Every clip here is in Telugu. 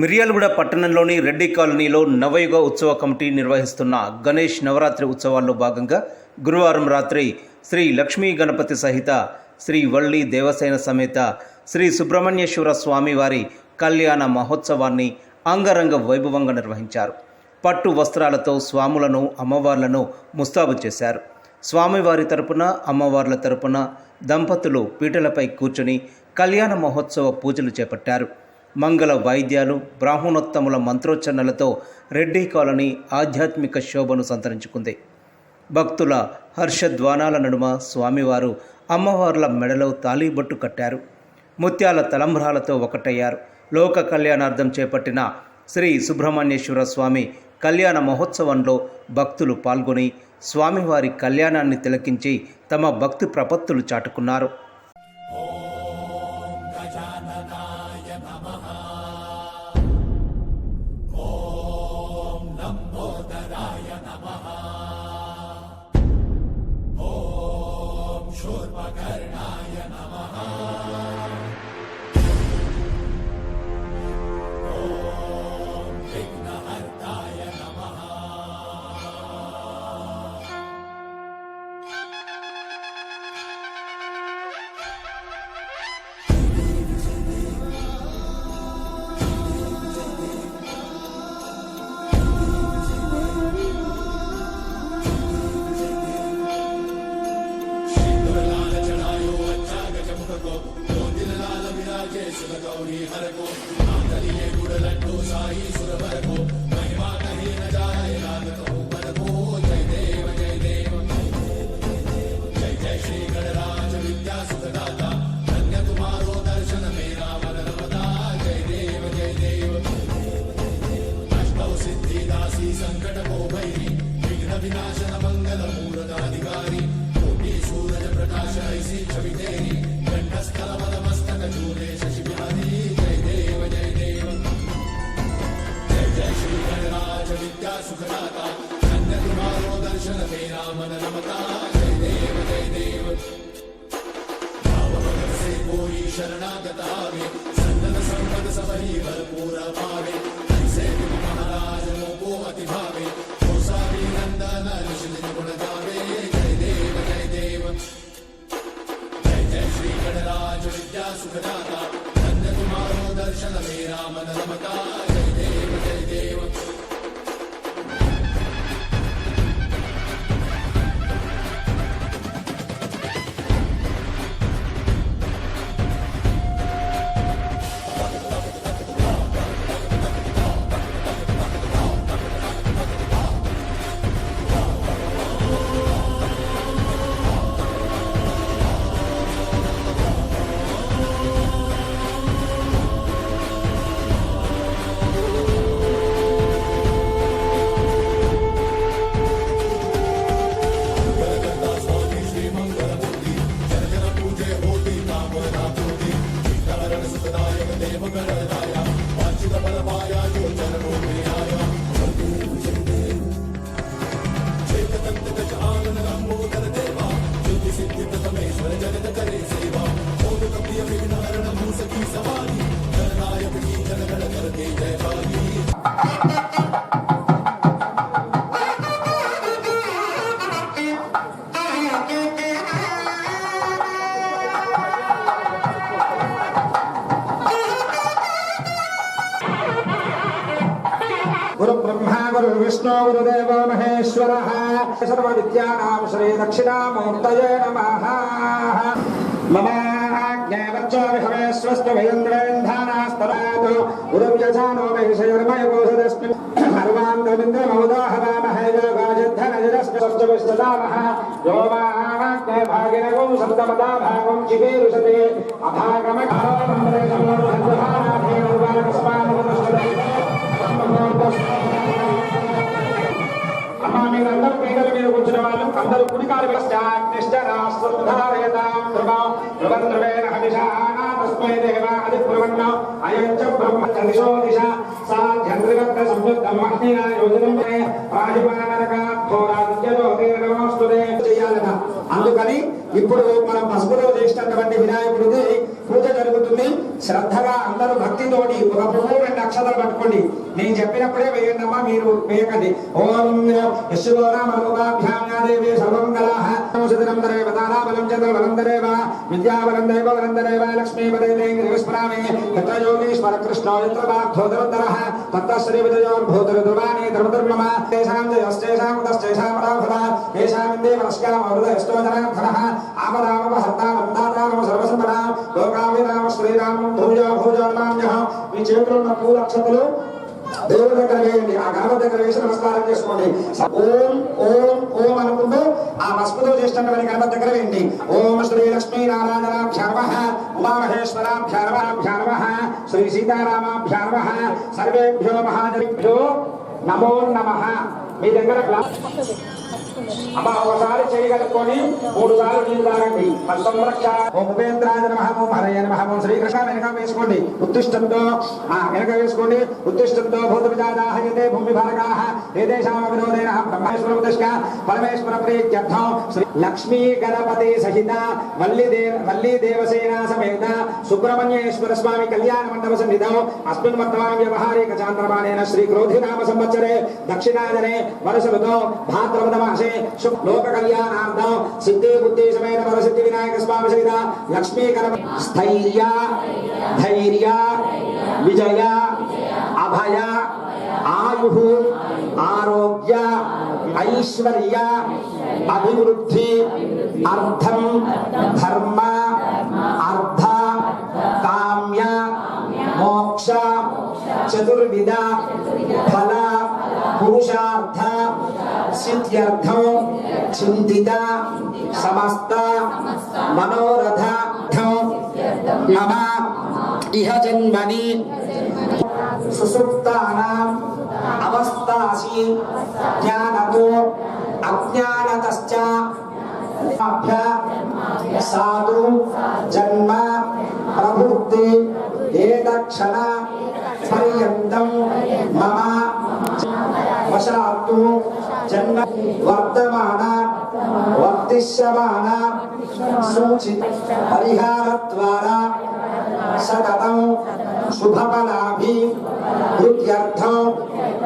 మిర్యాలగూడ పట్టణంలోని రెడ్డి కాలనీలో నవయుగ ఉత్సవ కమిటీ నిర్వహిస్తున్న గణేష్ నవరాత్రి ఉత్సవాల్లో భాగంగా గురువారం రాత్రి శ్రీ లక్ష్మీ గణపతి సహిత శ్రీ వల్లి దేవసేన సమేత శ్రీ సుబ్రహ్మణ్యేశ్వర స్వామివారి కళ్యాణ మహోత్సవాన్ని అంగరంగ వైభవంగా నిర్వహించారు. పట్టు వస్త్రాలతో స్వాములను అమ్మవార్లను ముస్తాబు చేశారు. స్వామివారి తరపున అమ్మవార్ల తరపున దంపతులు పీటలపై కూర్చుని కళ్యాణ మహోత్సవ పూజలు చేపట్టారు. మంగళ వాయిద్యాలు బ్రాహ్మణోత్తముల మంత్రోచ్చరణలతో రెడ్డి కాలనీ ఆధ్యాత్మిక శోభను సంతరించుకుంది. భక్తుల హర్షధ్వానాల నడుమ స్వామివారు అమ్మవార్ల మెడలో తాళీబొట్టు కట్టారు. ముత్యాల తలంబ్రాలతో ఒకటయ్యారు. లోక కళ్యాణార్థం చేపట్టిన శ్రీ సుబ్రహ్మణ్యేశ్వర స్వామి కళ్యాణ మహోత్సవంలో భక్తులు పాల్గొని స్వామివారి కళ్యాణాన్ని తిలకించి తమ భక్తి ప్రపత్తులు చాటుకున్నారు. दाता चन्द्रकुमारो दर्शन ते रामन नमता जय देव जय देव भावभगसे कोयि विष्णु गुरुदेव महेश्वर सर्व श्रीदक्षिणामूर्तये नमः ममाज्ञावच्चाभिहवे नम మీరందరూ పేదల మీద కూర్చున్న వాళ్ళు అందరూ కుడికాలు సా చేయాలట. అందుకని ఇప్పుడు మనం పసుపులో చేసినటువంటి వినాయకుడికి పూజ జరుగుతుంది. శ్రద్ధగా అందరూ భక్తితోటి ఒక పువ్వు రెండు అక్షరాలు పట్టుకోండి. నేను చెప్పినప్పుడే వేయండమ్మా మీరు వేయకండి. ఓం యశోరామదేవి సర్వం నమోసిదనం దరేవ తారాబలం చంద్ర బలం దరేవ యత్ర యోగీశ్వర కృష్ణో యత్ర పార్థోదరధరః తత్ర ధర్మధర్మమ. తేషాం ఆపదామప సర్వసంపదాం. భూజో భూజో మీ చేతిలో ఉన్న పూల అక్షతలు దేవుడి దగ్గర వేయండి. ఆ గణపతి దగ్గర వేసి నమస్కారం చేసుకోండి. ఓం ఓం ఓం అనుకుంటూ ఆ పసుపుతో చేసినటువంటి గణపతి దగ్గర వేయండి. ఓం శ్రీ లక్ష్మీ నారాయణాభ్యామ ఉమామహేశ్వరాభ్యామ శ్రీ సీతారామాభ్యామ సర్వేభ్యో మహాజనేభ్యో నమో నమ. మీ దగ్గర అమ్మ ఒకసారి చేయగలుపుకొని మూడు సార్లు నీళ్ళు తాగండి. సంరక్ష ఓం ఉపేంద్రాయ నమః ఓం హరయ నమః ఓం శ్రీకృష్ణ వెనక వేసుకోండి. ఉత్తిష్టంతో ఆ వెనక వేసుకోండి. ఉత్తిష్టంతో భూత విజాదాహయతే భూమి భారకాః ఏదేశామ వినోదేన బ్రహ్మేశ్వర ఉత్తిష్ట పరమేశ్వర ప్రీత్యర్థం. శ్రీ లక్ష్మీ గణపతి సహిత వల్లి దేవ వల్లి దేవసేన సమేత సుబ్రహ్మణ్యేశ్వర స్వామి కళ్యాణ మండప సన్నిధం. అస్మిన్ వర్తమాన వ్యవహారిక చాంద్రమాణేన శ్రీ క్రోధి నామ సంవత్సరే దక్షిణాదనే వరుస ఋతో భాద్రపద మాసే శుభ లోక కళ్యాణార్థం సిద్ధి బుద్ధి సమేత వరసిద్ధి వినాయక స్వామి సహిత లక్ష్మీ గణపతి స్థైర్య ధైర్య విజయ అభయ ఆయు ఆరోగ్య ఐశ్వర్య అభివృద్ధి అర్థం ధర్మ అర్థ కామ్య మోక్ష చతుర్విధ ఫల పురుషార్థ సిద్ధ్యర్థం చింతిత సమస్త మనోరథ మమ ఇహ జన్మని సుసుప్తానాం అవస్థాసి జ్ఞానతో అజ్ఞానతశ్చ సాధు జన్మ ప్రవృత్తి ఏదక్షణ పర్యంతం మమ వశాత్తు జన్మ వర్ధమాన వర్తిష్యమాన సూచి పరిహార ద్వారా సతతం శుభఫలాభి వృద్ధ్యర్థం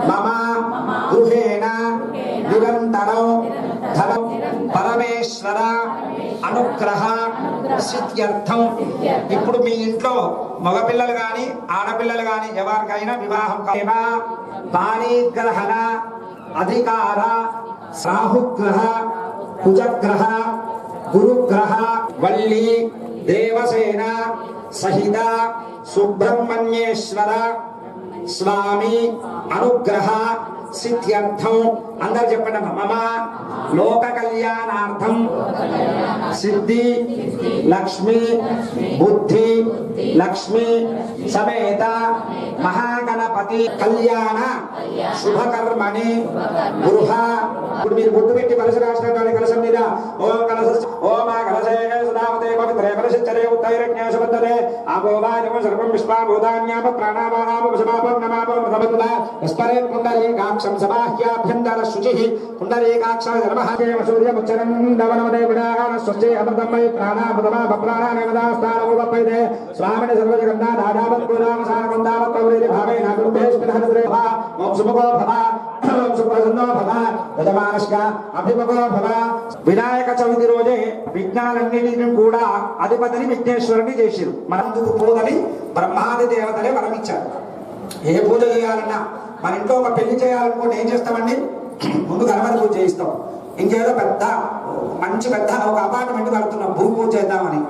మమ గృహేణ నిరంతరం ధనం పరమేశ్వర అనుగ్రహ సిద్ధ్యర్థం. ఇప్పుడు మీ ఇంట్లో మగపిల్లలు గాని ఆడపిల్లలు గాని ఎవరికైనా వివాహం కావా పాణిగ్రహణ అధికార రాహుగ్రహ కుజగ్రహ గురుగ్రహ వల్లి దేవసేన సహిత సుబ్రహ్మణ్యేశ్వర స్వామి అనుగ్రహ సిద్ధ్యర్థం. అందరు చెప్పండి మమ లోక కళ్యాణార్థం. సిద్ధి లక్ష్మి బుద్ధి లక్ష్మి సమేత మహాగణపతి కళ్యాణ శుభకర్మణి గృహ. ఇప్పుడు మీరు బుద్ధి పెట్టి కలసి రాసినటువంటి కలసం మీద. ఓం కలస ఓం ఆ కలసే సుధామతే పవిత్రే కలసిచ్చరే ఉత్తైరజ్ఞ సుబద్ధతే ఆపోవాజమ సర్వం విశ్వాభూతాన్యాప ప్రాణామానామ విషమాపం నమాపం సమద్ద విస్మరే పుండరీకాక్షం సమాహ్యాభ్యంతర శుచి పుండరీకాక్ష దవనమదే విడాగాన స్వస్యే అమృతం ప్రాణామృతమా ప్రాణానేమదాస్థానముపైదే స్వామిని సర్వజగన్నా దాదావత్ పురామ పౌరేది భావేన గురుభేష్మిధనద్రే భవ ఓం సుముఖో భవ ఓం సుప్రసన్నో భవ యజమానస్క అభిముఖో భవ వినాయక చవితి రోజే విజ్ఞానాలన్నిటిని కూడా అధిపతిని విఘ్నేశ్వరుని చేసిరు మనందుకు పూలని బ్రహ్మాది దేవతలే వరమిచ్చారు ఏ పూజ చేయాలన్నా మన ఇంట్లో ఒక పెళ్ళి చేయాలనుకుంటే ఏం చేస్తామండి? ముందు గణపతి పూజ చేయిస్తాం. ఇంకేదో పెద్ద మంచి పెద్ద ఒక అపార్ట్మెంట్ కడుతున్నాం. భూమి పూజ చేద్దామని.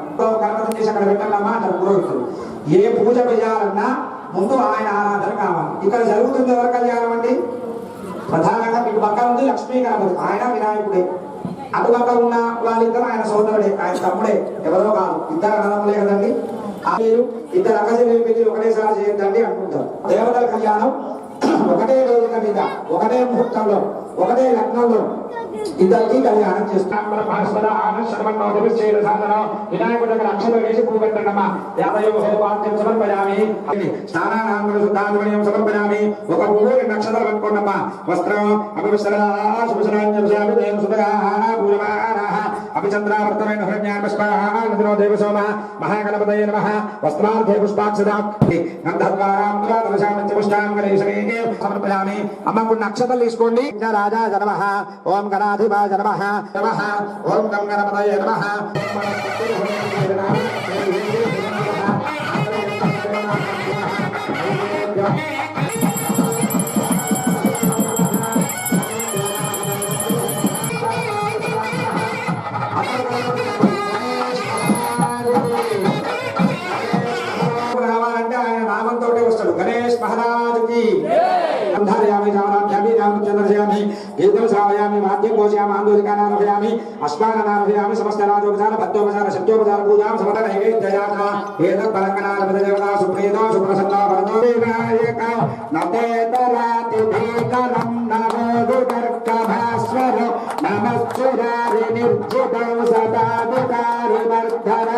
గణపతి చేసి అక్కడ పెట్టాలమ్మా అంటారు పురోహితులు. ఏ పూజ చేయాలన్నా ముందు ఆయన ఆరాధన కావాలి. ఇక్కడ జరుగుతుంది ఎవరు కళ్యాణం అండి? ప్రధానంగా ఇటు పక్క ఉంది లక్ష్మీ గణపతి. ఆయన వినాయకుడే. అటు పక్క ఉన్న వాళ్ళిద్దరు ఆయన సోదరుడే ఆయన తమ్ముడే. ఎవరో కాదు. ఇద్దరు అన్నదమ్ములే కదండి? మీరు ఇద్దరు అక్కచెల్లి ఒకటేసారి చేయొద్దండి అనుకుంటారు. దేవతల కళ్యాణం ఒకటే రోజుల మీద ఒకటే ముహూర్తంలో ఒకటే లగ్నంలో ఇద్దరికి కళ్యాణం చేస్తాం. వినాయకుడి వేసి వాక్యం సమర్పయామి. ఒక పువ్వు రెండు అక్షరాలు పట్టుకోండమ్మా వస్త్రం పూజమానాః అభిచంద్రావర్తమైన హృజ్ఞాన పుష్పాహానదినో దేవ సోమ మహాగణపతయ నమ వస్త్రార్థే పుష్పాక్షదాం సమర్పయామి అమ్మ కొన్ని అక్షతలు తీసుకోండి రాజా జనమ ఓం గణాధిపా జనమ నమ ఓం గం గణపతయ నమ Yeah. దీర్ఘం శ్రావయామి మాధ్యం పోషయామి ఆందోళికానారభయామి అశ్వానారభయామి సమస్త రాజోపచార పద్యోపచార శబ్దోపచార పూజాం సమత నైవేద్యయాక ఏతత్ పరంగనారపద దేవతా సుప్రీత సుప్రసన్న వరదో వినాయక నతేతరాతి భీకరం నమోదుదర్క భాస్వర నిర్జితం సదాధికారి వర్ధన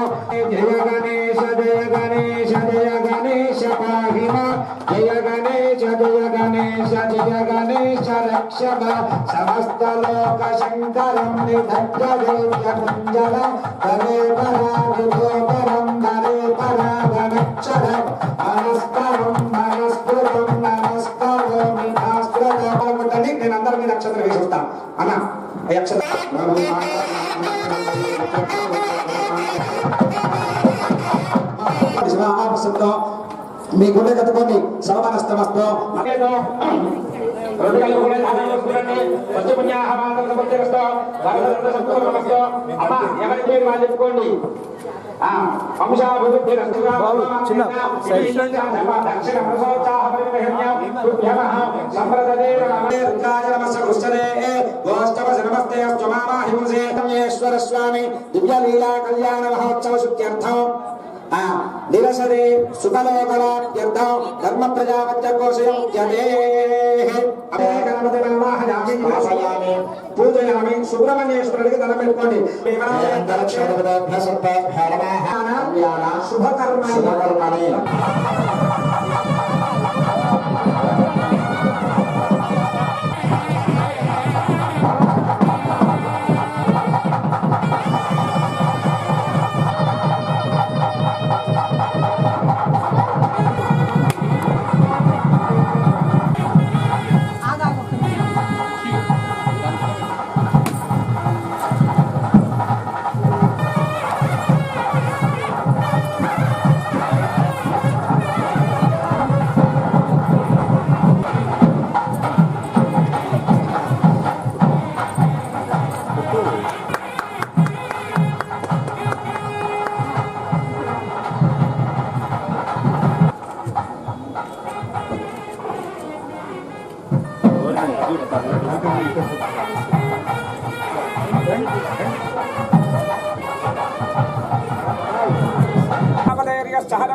జయ గణేశ జయ గణేశ జయ గణేశ పాహి మా జయ గణేశ జయ గణేశ జయ గణేశ రక్షమ సమస్త లోక శంకరం నిధజ్జ దేవ్య కుంజల హరే పరా విభోపరం హరే పరా గణక్షరం మనస్కరం మనస్కరం నమస్కారం నమస్కారం ముట్టండి నేను అందరి మీద నక్షత్రం వేసి వస్తాను అన్న ఈ అక్షరం మీ గుండె కట్టుకోండి సర్వనస్తమస్తో రెండు కళ్ళు కూడా ధ్యానం చేసుకునండి వచ్చి పుణ్యాహమానం సమర్పిస్తూ సంతోషమస్తూ అమ్మ ఎవరి పేరు వాళ్ళు చెప్పుకోండి? చిన్న స్వామి దివ్య లీలా కళ్యాణ మహోత్సవ శుద్ధ్యర్థం నిరసరే సుఖలోకలాప్యర్థం ధర్మ వాసయామి పూజయామి. సుబ్రహ్మణ్యేశ్వరుడికి దండం పెట్టుకోండి. శుభకర్మ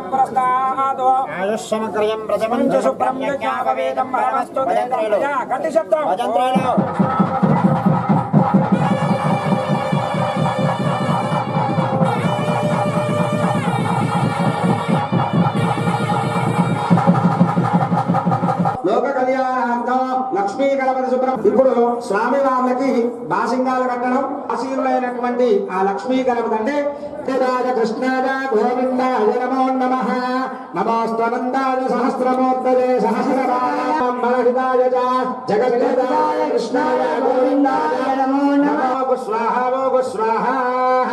परस्तादो। आयुष्यमक्रयं प्रथमं च शुभ्रं यज्ञापवेदं परमस्तु देन्द्रया कटिशब्दं भजन्त्रेलो। लोककल्याणार्थम् లక్ష్మీ గణపతి శుభ్రం ఇప్పుడు స్వామి వాళ్ళకి బాసింగాలు కట్టడం ఆశీనులైనటువంటి ఆ లక్ష్మీ గణపతి అంటే రాజ కృష్ణాజ గోవిందాయ నమో నమ. నమోస్తనందాయ సహస్రమూర్తయే సహస్రహితాయ జగద్గదాయ కృష్ణాయ గోవిందాయ నమో నమో. స్వాహ స్వాహ.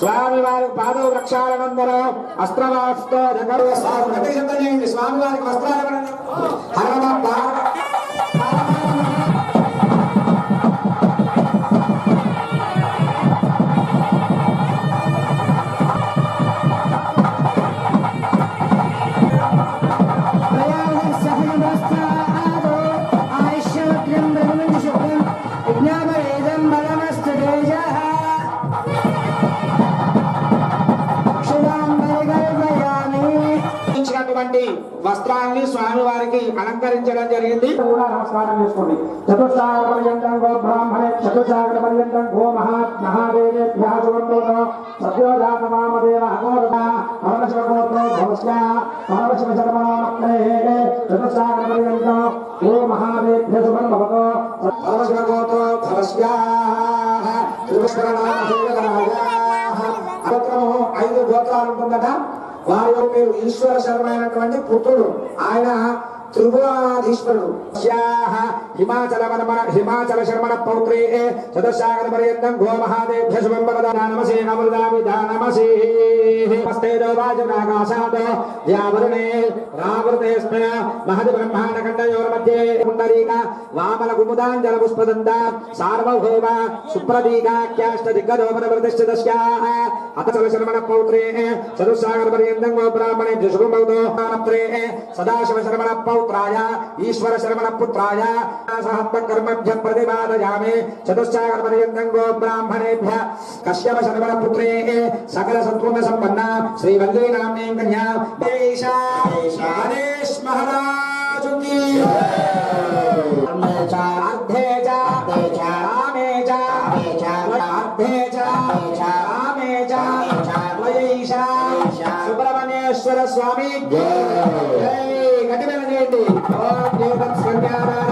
స్వామి వారి పాద వృక్షాలనందరూ అస్త్రవాస్తో స్వామి వారికి వస్త్రాలు కూడా నమస్కారం చేసుకోండి చతుస్సాగర పర్యంతం గో బ్రాహ్మణే చతుస్సాగర పర్యంతం గో మహా మహాదేవేభ్యాసువంతో సత్యోజాత మామదేవ అగోరత పరమశివ గోత్రో భవస్య పరమశివ చతుస్సాగర పర్యంతం గో మహాదేభ్య గోత్రము ఐదు గోత్రాలు ఉంటుందట. వారి పేరు ఈశ్వర శర్మ అయినటువంటి పుత్రుడు. ఆయన త్రిభువనాధీశ్వరుడు హిమాచల వనమన హిమాచల శర్మణ పౌత్రే చతుస్సాగర పర్యంతం గో మహాదేభ్య శుభం భవదా నమసే. నమృదామి నమసే హస్తేదో వాజునాకాశాత్ యావరుణే రావృతేస్మిన్ మహది బ్రహ్మాండ ఖండయోర్ మధ్యే పుండరీక వామల కుముదాంజల పుష్పదంత సార్వభౌమ సుప్రదీకాఖ్యాష్ట దిగ్గదోపన ప్రతిష్ఠితస్యాః అతచల శర్మణ పౌత్రే చతుస్సాగర పర్యంతం గో బ్రాహ్మణే శుభం భవతో సదాశివ శర్మణ పౌత్రే पुत्राय, ईश्वर श्रवण पुत्राय। सहत्कर्मभ्य प्रतिपादयामे। ब्राह्मणेभ्य कश्यप पुत्रे सकल सत्वम संपन्ना श्रीवल्ली नाम्नी कन्या स्वामी। త్వయైష సుబ్రహ్మణ్యేశ్వర స్వామి జై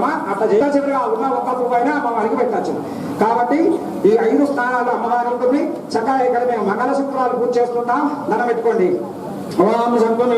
విడదీసేస్తుంటారమ్మా అట్లా చివరిగా ఉన్న ఒక్క రూపాయినా అమ్మవారికి పెట్టచ్చు. కాబట్టి ఈ ఐదు స్థానాల్లో అమ్మవారి ఉంటుంది. చక్కగా ఇక్కడ మేము మంగళసూత్రాలు పూజ చేస్తుంటాం ధనం పెట్టుకోండి. ఓం సంపూర్ణ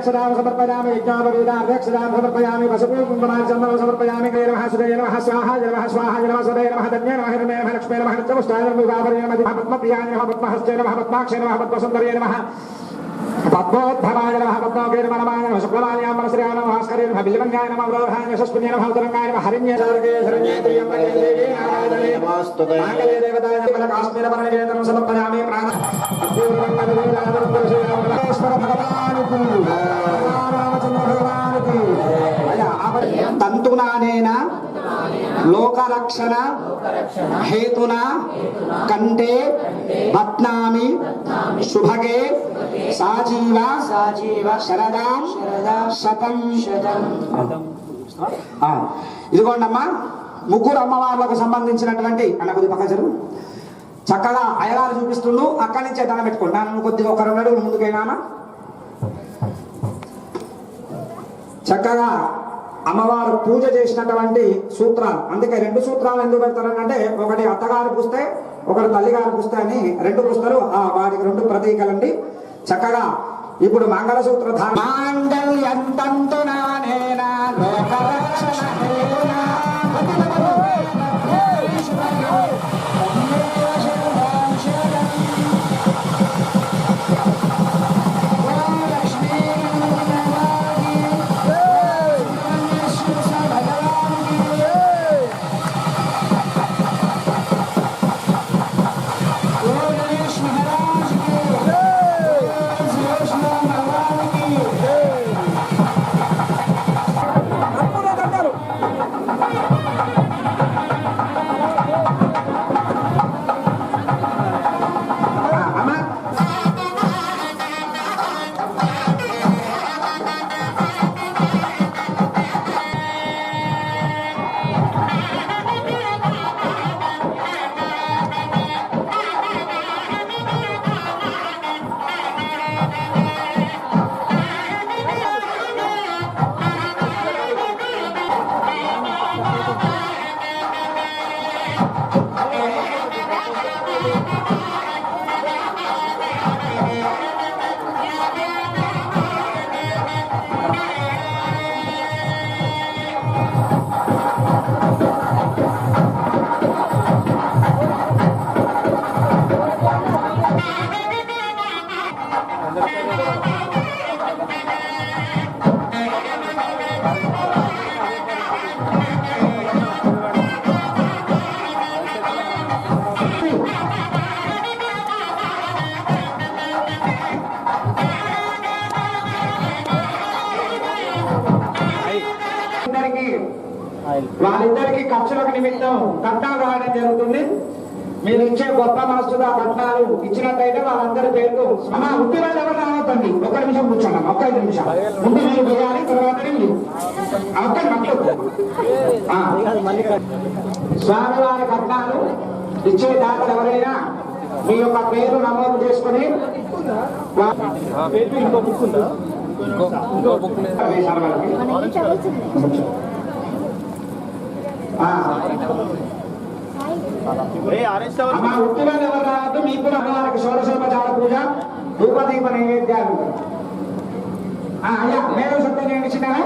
ధీరామద సమర్పయామి యజ్ఞాపవేదాక్షరాం సమర్పయామి కుంకుమార్ చందనం సమర్పయామి కై నమః సుదయ నమః స్వాహ నమః స్వాహ నమః సుదయ నమః ధన్య నమః హిరణ్య నమః లక్ష్మీ నమః నిత్యముష్టాయ నమః విభావరే నమః పద్మప్రియాయ నమః పద్మహస్తే నమః పద్మాక్షే నమః పద్మసుందరే నమః పద్మోద్భవాయ నమః పద్మోకే నమః నమాయ నమః శుక్లమాల్యాం మనశ్రియాయ నమః భాస్కరే నమః బిల్లివంగాయ నమః గౌరహాయ నమః నమః ఉదరంగాయ నమః హరిణ్య సార్గే శరణ్యే త్రియంబకే దేవీ నారాయణే నమోస్తుతే మాంగళ్య దేవతాయ నమః కాశ్మీర పరమేంద్రం సమర్పయామి ప్రాణ అపూర్వంగ భగవానుకు రామచంద్ర భగవానుకు తంతునానేన? లోకరక్షణ హేతున కంటే బత్నామి శుభగే సాజీవ సాజీవ శరదాం శతం. శతం ఇదిగోండమ్మా ముగ్గురు అమ్మవార్లకు సంబంధించినటువంటి అన్న కొద్ది పక్క జరుగు చక్కగా అయ్యగారు చూపిస్తుండు అక్కడి నుంచే దండం పెట్టుకోండి. నన్ను కొద్దిగా ఒక రెండు అడుగులు ముందుకైనా చక్కగా అమ్మవారు పూజ చేసినటువంటి సూత్రాలు. అందుకే రెండు సూత్రాలు ఎందుకు పెడతారంటే ఒకటి అత్తగారు పుస్తే ఒకటి తల్లిగారు పుస్తే అని రెండు పుస్తలు ఆ వాటికి రెండు ప్రతీకలండి చక్కగా ఇప్పుడు మంగళసూత్ర ధారణ. వాళ్ళిద్దరికి ఖర్చులకు నిమిత్తం కట్నాలు రావడం జరుగుతుంది. మీరు ఇచ్చే గొప్ప మనసుగా కట్నాలు ఇచ్చినట్టయితే వాళ్ళందరి పేర్లు అమ్మ ఉత్తి వాళ్ళు ఎవరు రావద్దండి? ఒక్క నిమిషం కూర్చోండి ఒక్క ఐదు నిమిషాలు. ముందు మీరు వేయాలి తర్వాత ఒక్క మట్లు స్వామివారి కట్నాలు ఇచ్చే దాతలు ఎవరైనా మీ యొక్క పేరు నమోదు చేసుకుని వా- వేశారు వాళ్ళకి. ఆ. అమ్మా ఉత్తిగా ఎవరు రావద్దు మీకు కూడా అమ్మవారికి షోడశోపచార పూజ ధూపదీప నైవేద్యాలు. అయ్యా మేడం సత్యం నేను ఇచ్చినాను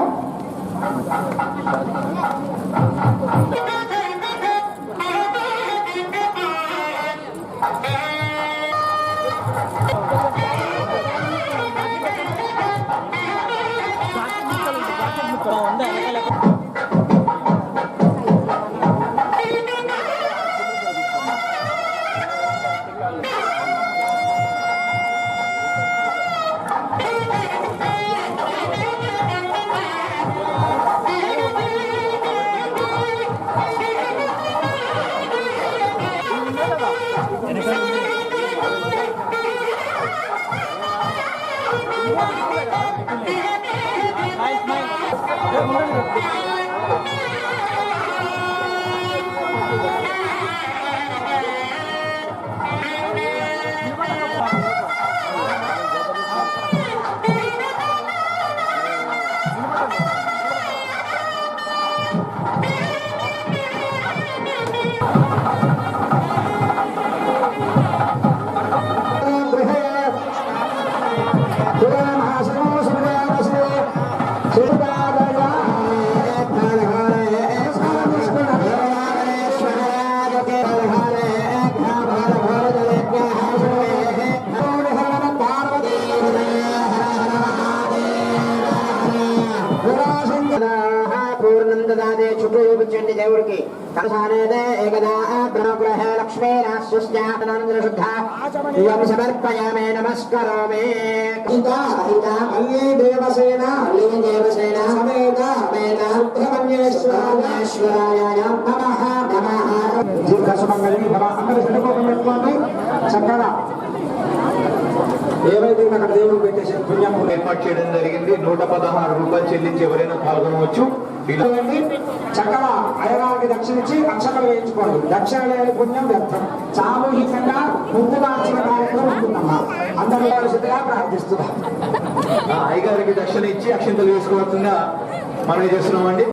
ఇవం సమర్పయామే నమస్కరోమి దేవసేన దేవసేన సమేత సమేత బ్రహ్మణ్యేశ్వరాయ నమః నమః దీర్ఘ సుమంగళి భవ అందరూ చెడుకోకుండా పెట్టుకోండి. చక్కగా ఏవైతే అక్కడ దేవుడు పెట్టేసి పుణ్యం ఏర్పాటు చేయడం జరిగింది నూట పదహారు రూపాయలు చెల్లించి ఎవరైనా పాల్గొనవచ్చు. ఇలా చక్కగా అయ్యగారికి దక్షిణ ఇచ్చి అక్షతలు వేయించుకోండి. దక్షిణ లేని పుణ్యం వ్యర్థం. సామూహికంగా ముందు మార్చిన కార్యక్రమం ఉంటుందమ్మా. అందరూ పరిస్థితిగా ప్రార్థిస్తున్నా అయ్యగారికి దక్షిణ ఇచ్చి అక్షంతలు వేసుకోవాల్సిందిగా మనం చేస్తున్నామండి.